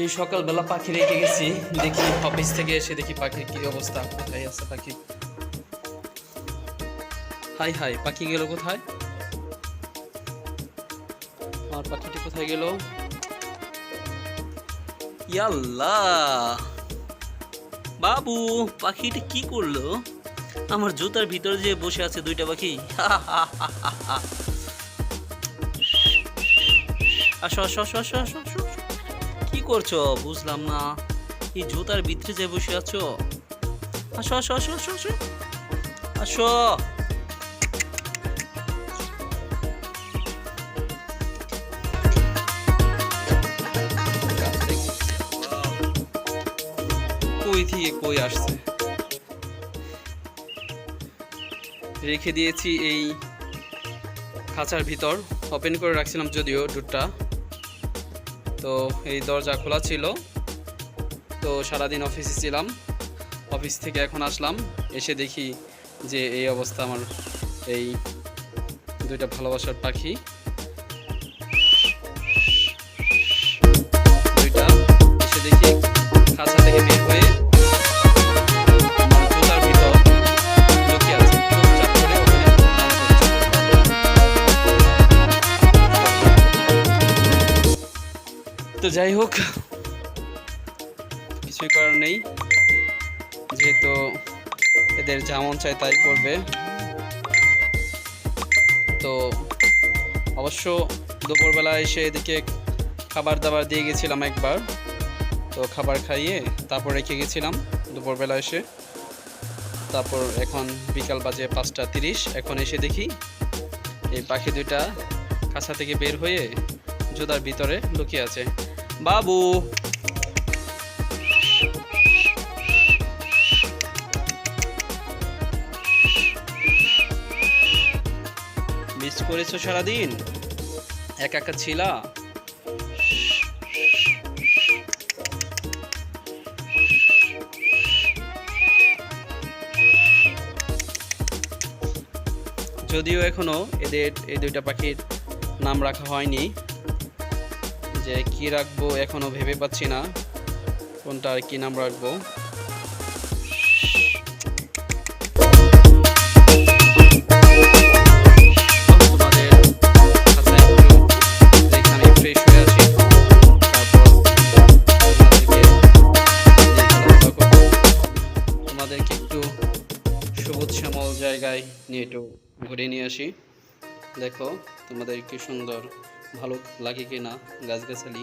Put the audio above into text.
সেই সকালবেলা পাখি রেখে গেছি। দেখি অফিস থেকে এসে দেখি পাখির কি অবস্থা। কোথায় আছে পাখি? হাই হাই, পাখি গেল কোথায়? আমার পাখিটি কোথায় গেল? ইয়াল্লা বাবু, পাখিটি কি করল? আমার জুতার ভিতরে যে বসে আছে দুইটা পাখি। আসো আসো আসো আসো আসো আসো। করছ? বুঝলাম না। এই জুতার ভিতরে যে বসে আছো। আসো আসো আসো আসো আসো। আসো। কই থেকে কই আসছে? রেখে দিয়েছি এই খাঁচার ভিতর। ওপেন করে রাখছিলাম যদিও ডুটটা। তো এই দরজা খোলা ছিল। তো সারাদিন অফিসে ছিলাম। অফিস থেকে এখন আসলাম। এসে দেখি যে এই অবস্থা আমার এই দুইটা ভালোবাসার পাখি। তো যাই হোক, কিছুই করার নেই। যেহেতু এদের যেমন চায় তাই করবে। তো অবশ্য দুপুরবেলা এসে এদিকে খাবার দাবার দিয়ে গেছিলাম একবার। তো খাবার খাইয়ে তারপর রেখে গেছিলাম দুপুরবেলা এসে। তারপর এখন বিকাল বাজে পাঁচটা তিরিশ, এখন এসে দেখি এই পাখি দুইটা কাছা থেকে বের হয়ে জুতার ভিতরে লুকিয়ে আছে। বাবু। মিস করেছ সারাদিন? একা একা ছিলা? যদিও এখনও এদের, এই দুইটা পাখির নাম রাখা হয়নি। যে কি রাখব এখনও ভেবে পাচ্ছি না। কোনটা আর কি নাম রাখব? তোমাদেরকে একটু জায়গায় নিয়ে একটু ঘুরে নিয়ে আসি। দেখো তোমাদের কি সুন্দর ভালো লাগে কি না গাছগাছালি